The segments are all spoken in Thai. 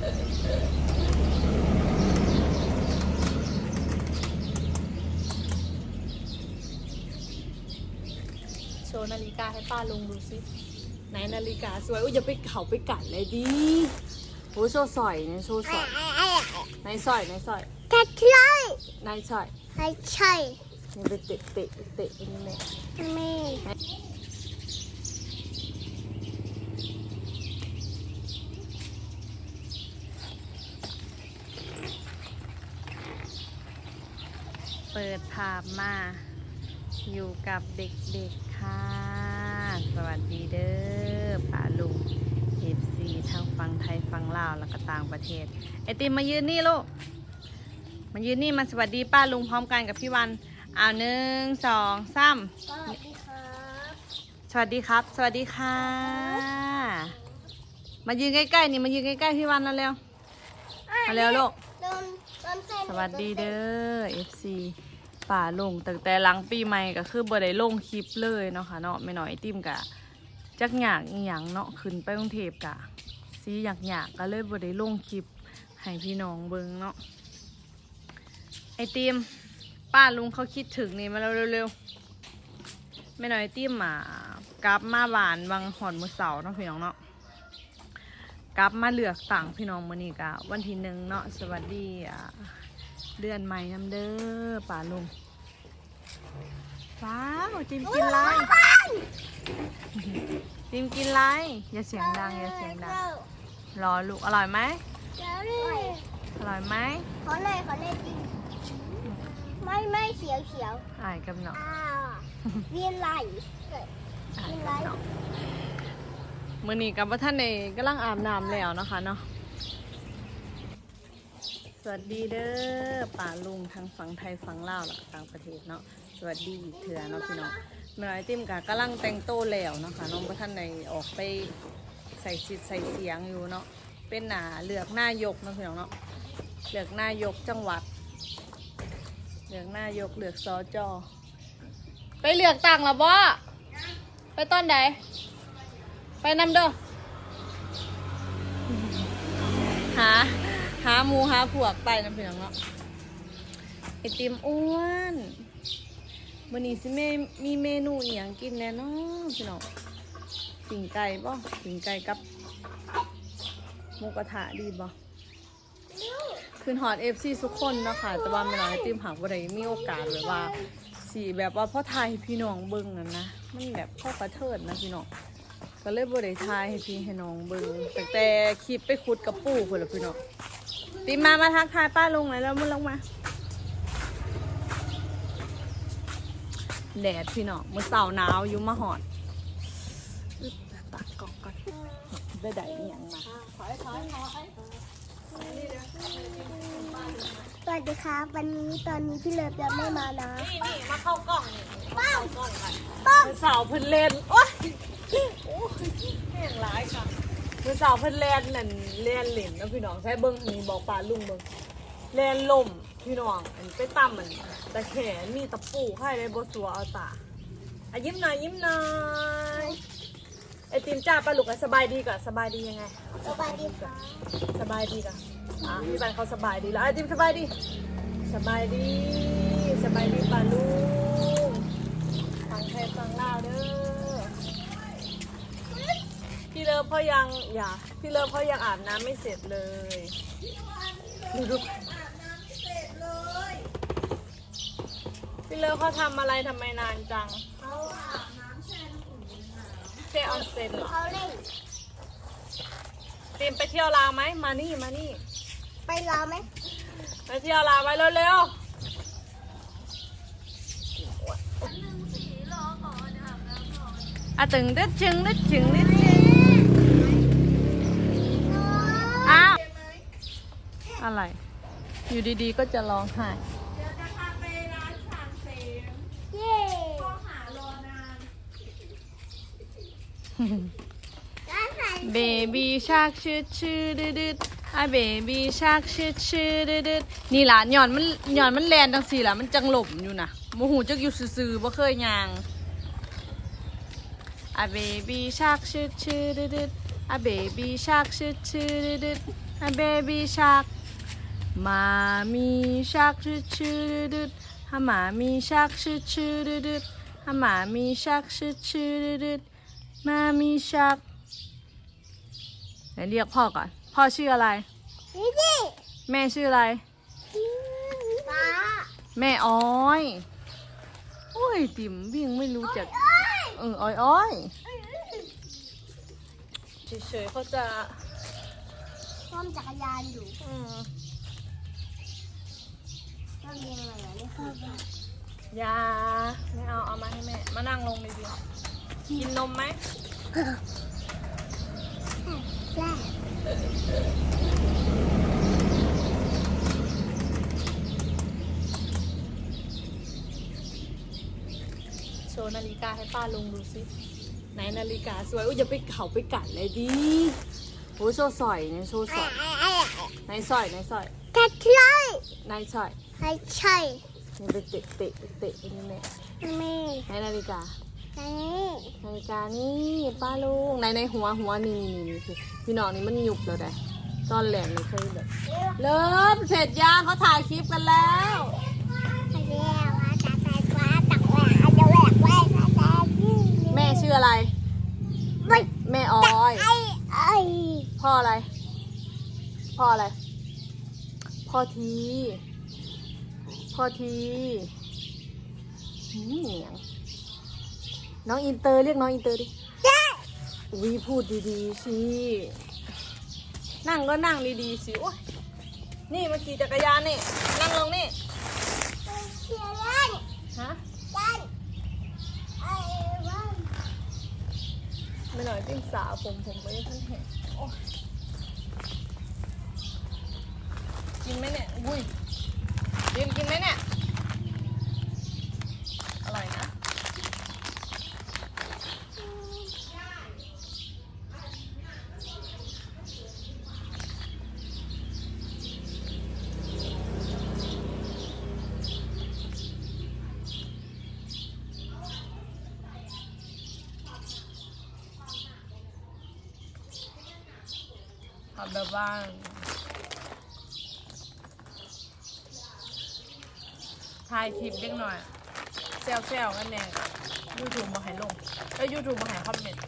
โชว์นาฬิกาให้ป้าลุงดูสิไหนนาฬิกาสวยอุ้ยอย่าไปเขาไปกัดเลยดิโอ้ยโชว์สอยเนี่ยโชว์สอยไหนสอยไหนสอยถ้าใช่ไหนสอยถ้าใช่นี่ไปเตะเตะเตะอันนี่แม่แม่ เปิดภาพมา อยู่กับเด็กๆค่ะ สวัสดีเด้อป้าลุงเอฟซีทั้งฟังไทยฟังลาวแล้วก็ต่างประเทศ ไอติมมายืนนี่ลูก มายืนนี่มาสวัสดีป้าลุงพร้อมกันกับพี่วันเอาหนึ่งสองสามสวัสดีครับ สวัสดีครับ สวัสดีค่ะ มายืนใกล้ๆนี่มายืนใกล้ๆพี่วันแล้วเร็วมาเร็วลูกโดนโดนเส้นสวัสดีเด้อ FC ป่าลงตั้งแต่หลังปีใหม่ก็คือบ่ได้ลงคลิปเลยเนาะค่ะเนาะไม่น้อยติมกะจักหยากอีหยังเนาะขึ้นไปกรุงเทพกะซีอยากหยากก็เลยบ่ได้ลงคลิปให้พี่น้องเบิ่งเนาะไอติมป้าลุงเขาคิดถึงนี่มาแล้วเร็วๆไม่น้อยติมอะกลับมาบ้านวังหอนมือเสาร์เนาะพี่น้องเนาะกลับมาเลือกต่างพี่น้องมือนี้กะวันที่หนึ่งเนาะสวัสดีอ่า เดือนใหม่น้ำเด้อป่าลุงว้าวจิมกินไรจิมกินไรอย่าเสียงดังอย่าเสียงดังรอลูกอร่อยไหมเดี๋ยวดิอร่อยไหมขอหน่อยขอหน่อยจริงไม่ไม่เขียวเขียวอายกับเนาะอ้าวเวียนไหลอายกับเนาะมื้อนี้กับว่าท่านในกำลังอาบน้ำแล้วเนาะคะเนาะ สวัสดีเด้อป่าลุงทั้งฝั่งไทยฝั่งลาวแล้วก็ต่างประเทศเนาะสวัสดีอีกเถื่อเนาะพี่น้องเมื่อไอติมกะกำลังแต่งโตแล้วเนาะค่ะน้องพระท่านในออกไปใส่สิทธิ์ใส่เสียงอยู่เนาะเป็นหนาเลือกหน้ายกเนาะพี่น้องเนาะเลือกหน้ายกจังหวัด เลือกหน้ายกเลือกสจไปเลือกตั้งแล้วบ่ไปตอนใดไปนำเด้อหา หาหมูหาพวกไปนะพี่น้องเนาะไอติมอ้วนวันนี้สิเมมีเมนูอหย่างกินแน่นอนพี่น้องปิ่งไก่บ่ปิ่งไก่กับหมูกระทะดีบ่คืนฮอตเอฟซีทุกคนเนาะค่ะแต่ว่าไม่น้อยติมหักบ่ได้มีโอกาสแบบว่าสีแบบว่าพ่อไทยพี่น้องเบิ่งนั่นนะมันแบบพ่อกระเทิดนะพี่น้องก็เลยบ่ได้ทายให้พี่ให้น้องเบิ่งตั้งแต่คลิปไปขุดกับปู่พุ่นละพี่น้อง ติมมามาทักทายป้าลุงหน่อยแล้วมึงลงมา แดดพี่น้องมื่อเสาร์หนาวอยู่มาหอดอึ๊บตักกล่องก่อนได้ได้อหย่างมาสวัสดีครับวันนี้ตอนนี้พี่เลิฟยังไม่มานะนี่นี่มาเข้ากล่องนี่ป้องกล่องกันป้องมื่อเสาร์เพิ่นเล่นโอ๊ยโอ้ยแม่งร้ายค่ะ มื่อเสาร์เพิ่นเล่นนั่นเล่นเหล่นนะพี่น้องใช้เบิ้งนี่บอกปลาลุงเบิ้งเล่นลมพี่น้องอันไปตั้มมันตะแขนมีตะปูให้เลยบสัวเอาตาอะยิ้มหน่อยยิ้มหน่อยไอติมจ้าปลาลูกอะสบายดีก่อนสบายดียังไงสวัสดีครับสบายดีก่ะอะพี่บันเขาสบายดีแล้วไอติมสบายดี สบายดีสบายดีป่าลูกฟังไทยฟังลาวเด้อพี่ เลิฟเขายังอย่าพี่เลิฟเขายังอาบน้ำไม่เสร็จเลยดูดูพี่เลิฟเขาทำอะไรทำไมนานจังเขาอาบน้ำแช่น้ำอุ่นเซออนเซ็นเหรอเขาเล่น เตรียมไปเที่ยวลาวไหมมานี่มานี่ ไปรอไหมไปเที่ยวลาวไปเร็วๆอะตึงดึดจึงดึดจึงดึดจึง อะไร อยู่ดีๆก็จะร้องไห้เย้ร้านไหนเบบี้ชักชืดชืดดึดดึดอะเบบี้ชักชืดชืดดึดดึดนี่ล่ะหย่อนมันหย่อนมันแลนจังสี่ล่ะมันจังหลบอยู่นะโมหูจักอยู่ซื่อๆบ่เคยยางอะเบบี้ชักชืดชืดดึดดึด a baby shark ชืดชืดดึด a baby shark มามีชักชืดชืดดึดฮามามีชักชืดชืดดึดฮามามีชักชืดชืดดึดมามีชักไหนเรียกพ่อก่อน พ่อชื่ออะไรนี่ดิแม่ชื่ออะไรป้าแม่อ้อยโอ้ยติ่มวิ่งไม่รู้จักเอออ้อยอ้อยเฉยๆเขาจะซ่อมจักรยานอยู่ อืมซ่อมยังไงอะนี่คืออยาไม่เอาเอามาให้แม่ มานั่งลงดีๆกินนมไหมแซ่บโชว์นาฬิกาให้ป้าลุงดูสิไหนนาฬิกาสวยอุ้ยอย่าไปเขาไปกัดเลยดิโอ้ยโชว์สอยเนี่ยโชว์สอยไหนสอยไหนสอยแค่ใช่ไหนสอย ให้ใช่นี่ไปเตะเตะเตะไปนี่แม่แม่ไหนนาฬิกานี่นาฬิกานี่ป้าลุงในในหัวหัวนี่นี่นี่คือพี่น้องนี่มันหยุบแล้วได้ตอนแหลมนี่เคยแบบเริ่มเสร็จยังเขาถ่ายคลิปกันแล้วไปแล้วอะจักรยานว่าจักรยานจะแหวกแหวกจักรยานแม่ชื่ออะไรไม่แม่ออยไอ้ไอ้พ่ออะไร พ่ออะไร พ่อที พ่อทีหืมเหนียงน้องอินเตอร์เรียกน้องอินเตอร์ดิเจ๊วีพูดดีๆสินั่งก็นั่งดีๆสิโอ๊ยนี่มาขี่จักรยานนี่ นั่งลงนี่เชียร์เล่นฮะกันไอ้วันไม่หน่อยจิ้งสาวผมผมไม่ได้ท่านเห็นโอ๊ยกินไหมเนี่ย อุ้ยกินกินไหมเนี่ย อร่อยนะ ทำแบบว่าถ่ายคลิปเล็กหน่อยแซวแซวๆกันแน่ยูทูบมาให้ลงเอ้ยยูทูบมาให้คอมเมนต์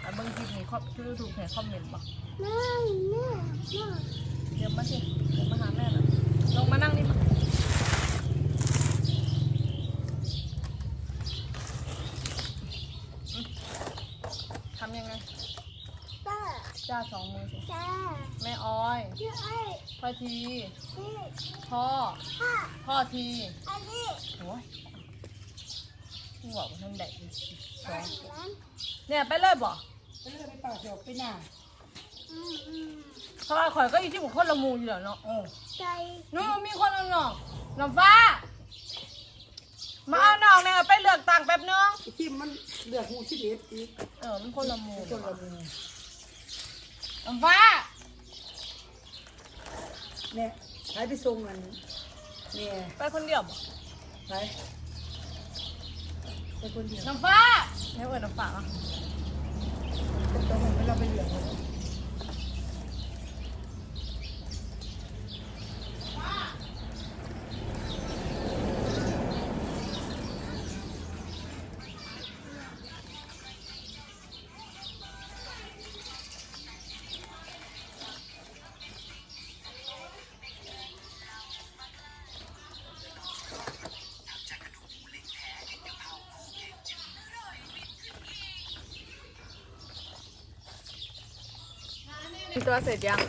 แต่บางทีมีคอมยูทูบให้คอมเมนต์บอกแม่แม่แม่เดี๋ยวมาสิเดี๋ยวมาหาแม่นะลงมานั่งนี่มาอืมทำยังไง ป้า จ้าสองมือสิ จ้า แม่ออย เชื่อไอ้พ่อทีนี่พ่อป้าพ่อทีอันนี้โอ้ยหัวมันทำแดดอีกสองนั้นเนี่ยไปเลยบ่ไปเลือกไปป่าเขียวไปหน้าอืมอืมเพราะว่าข่อยก็อยู่ที่บุคคลละหมูอยู่แล้วเนาะเออใจนู้นมีคนเอาหนองน้ำฟ้า มาเอาหนองเนี่ยไปเลือกตังค์แป๊บนึง ไอ้ที่มันเลือกหูชิเด็ดอีกเออมันคนละหมู จนละมือน้ำฟ้า เนี่ยหายไปส่งมันเนี่ยไปคนเดียวบ่ไปไปคนเดียวน้ำฟ้าไม่เอ่ยน้ำฟ้าอะแต่ตอนนั้นเราไปเหลือง เลยตัวเสร็จยัง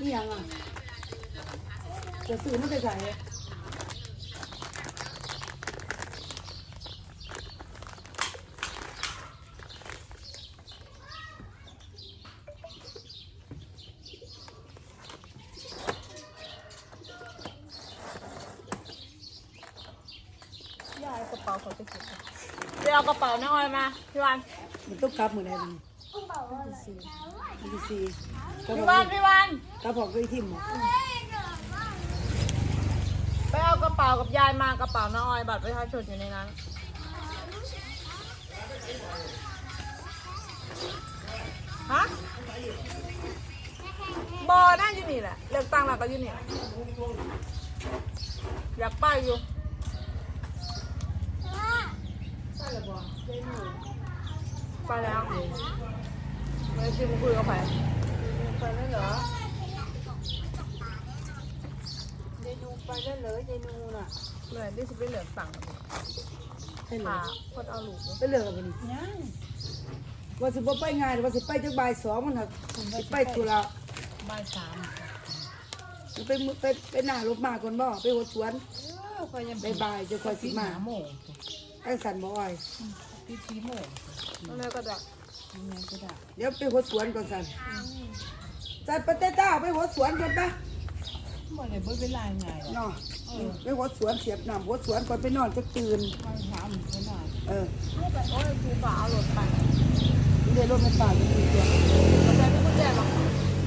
นี่ยังอะจะซื้อมันไปใส่ กระเป๋าเขาจะเก็บยเอากระเป๋าน้อยมาพี่วันมันต้องกลับมือไหนมันมันดีซีกลับพี่บวัอนกพี่วันกลับบอกด้วยทิมหมดไปเอากระเป๋ากับยายมากระเป๋าน้อยบัตรประชาชนอยู่ในนั้นฮะบอน่าอยู่นี่แหละเลือกตั้งแล้วก็อยู่นี่แหละอยากไปอยู่ ไปแล้วไม่ชิมคุยกับใครไปแล้วเหรอเจนูไปแล้วเหรอเจนูน่ะเหมือนที่จะไปเหลือกตั้งให้หรอค่ะคนเอาลูกไปเหลือกันนี่ว่าสิบ่ไปงานว่าสิไปจักบ่ายสองมันน่ะสิไปธุระบ่ายสามไปไปไปหน้ารถมาก่อนบ่ไปหัวสวนไปบ่ายจะคอยสิมาโม ไอ้สันบ่อ้อยแล้วก็จะเดี๋ยวไปหัวสวนก่อนสันจัดปะเต้ต้าไปหัวสวนก่อนปะบ่ได้เบิ่งเวลาไงเนาะไปหัวสวนเสียบน้ำหัวสวนก่อนไปนอนจะตื่นมันถามเพิ่นว่าเออโอ้ยครูฝาเอารถไปเดี๋ยวรถมันป่าจะมีตัวมันจะไม่กุญแจหรอก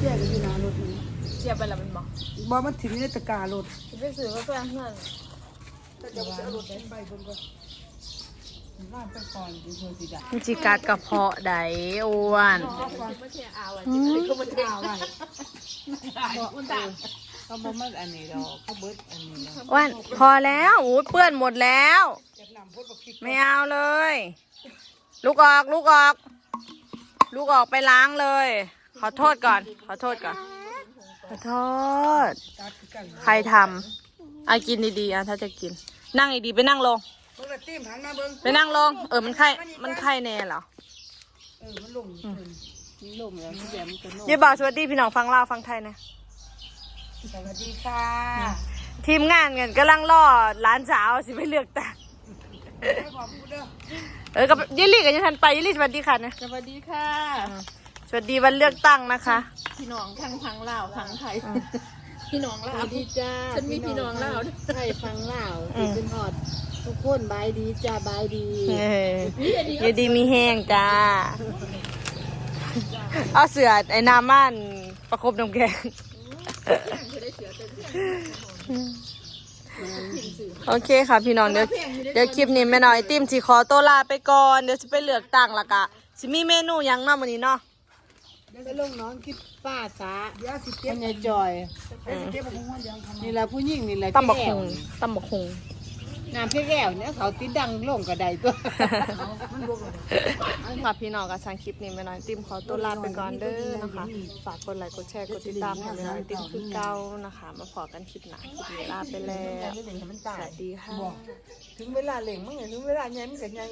แยกกันอยู่หนารถนี้เสียบไปแล้วมันบอกบ่มันถึงในตะกร้ารถจะไปซื้อกาแฟเพื่อนถ้าจะเอารถไปบนก่อน บ้านไปก่อนสิเพิ่นสิได้มันจิกัดกระเพาะไดอ้วนก็มันข่าวไว้เขาบ่มาอันนี้ดอกเขาเบิดอันนี้ดอกอ้วนพอแล้วโอ้ยเปื้อนหมดแล้ว จากน้ำพ่นบักพริกไม่เอาเลย ลูกออกลูกออก ลูกออกไปล้างเลย ขอโทษก่อน ขอโทษก่อน ขอโทษตัดคือกัน ใครทำอะกินดีๆอะถ้าจะกิน นั่งดีๆไปนั่งลง เบิ่งละติ้มหันมาเบิ่งไปนั่งลง เออ มันไข้ มันไข้แน่เหรอเออมันลงเพิ่นมีลมแล้วมีแยมก็โนยี่บอกสวัสดีพี่น้องฟังลาวฟังไทยนะ สวัสดีค่ะทีมงานกันกำลังล่อหลานสาวสิไปเลือกตั้งไม่ขอพูดเด้อเออกับยิลลี่กันยังทันไปยิลลี่สวัสดีค่ะนะ สวัสดีค่ะสวัสดีวันเลือกตั้งนะคะ พี่น้องทั้งพังลาวพังไทยพี่น้องสลาวัวสดีจ้าฉันมีพี่น้องลาวไทยฟังลาวที่เป็นฮอด ทุกคนบายดีจ้าบายดีเอออยูดีมีแห้งจ้า เอาเสือไอ้น้ำมันประคบน้ำแกงโอเคค่ะพี่น้องเดี๋ยวเดี๋ยวคลิปนี้แม่น้อยไอติมสิขอตัวลาไปก่อนเดี๋ยวจะไปเลือกตั้งและกะสิมีเมนูหยังเนาะมื้อนี้เนาะไปลงน้องคิดป้าสาเดี๋ยวสิพ่เก็บอใหญ่จอยเดี๋ยวสิเก็บของมันยังทำนี่แหละผู้หญิงนี่แหละตำบักแก้ฮวงตำบักฮง น้ำพี่แก้วเนี่ยเขาติดดังลงกระไดตัวค่ะพี่น้องกับทางคลิปนี้แม่น้อยติมขอตัวลาไปก่อนเด้อนะคะ ฝากกดไลค์กดแชร์กดติดตามให้แม่น้อยติมคือเก้านะคะ มาขอกันคลิปหน้าคลิปนี้ลาไปแล้วสวัสดีค่ะถึงเวลาเล่งมั้งไงถึงเวลาใหญ่มันก็ใหญ่